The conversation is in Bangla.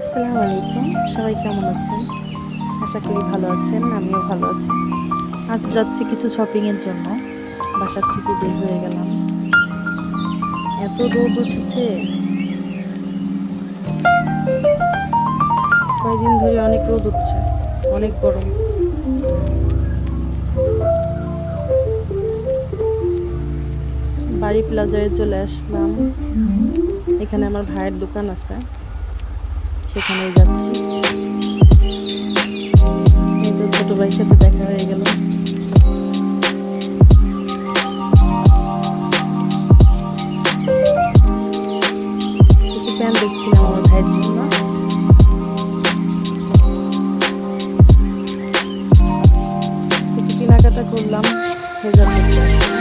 আসসালামু আলাইকুম। সবাই কেমন আছেন? আশা করি ভালো আছেন, আমিও ভালো আছি। আজ যাচ্ছি কিছু শপিংয়ের জন্য। বাসার থেকে বের হয়ে গেলাম। এত রোদ উঠেছে। কয়েকদিন ধরে অনেক রোদ উঠছে, অনেক গরম। বাড়ি প্লাজারে চলে আসলাম। এখানে আমার ভাইয়ের দোকান আছে। সেখানে যাচ্ছি। এই তো ছোট ভাইয়ের সাথে দেখা হয়ে গেল। জন্য। কিছু কেনাকাটা করলাম হেজার